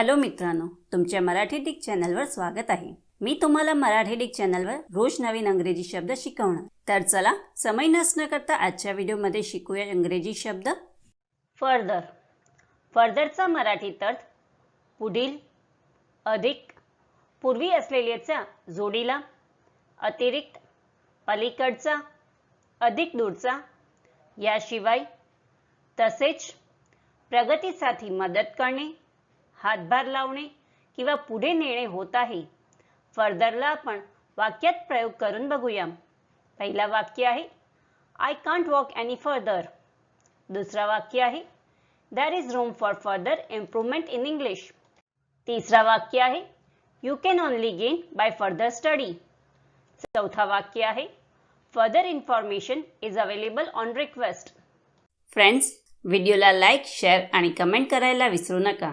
Hello मित्रांनो तुमच्या Marathi Dick चॅनलवर स्वागत आहे. मी तुम्हाला मराठी डिक चॅनलवर रोज नवीन अंग्रेजी शब्द शिकवणार. तर चला समय नसणं करता आजच्या व्हिडिओमध्ये शिकूया इंग्रजी शब्द. फर्दर. फर्दरचा मराठी अर्थ पुढील अधिक पूर्वी असलेल्याचा जोडीला अतिरिक्त अलीकडचा अधिक दूरचा याशिवाय तसेच प्रगतीसाठी मदत करणे. हातभार लावणे किंवा पुढे नेणे होत आहे. फर्दरला आपण वाक्यात प्रयोग करून बघूया पहिला वाक्य आहे I can't walk any further दुसरा वाक्य आहे there is room for further improvement in English तिसरा वाक्य आहे you can only gain by further study चौथा वाक्य आहे further information is available on request friends व्हिडिओला लाईक शेअर आणि कमेंट करायला विसरू नका.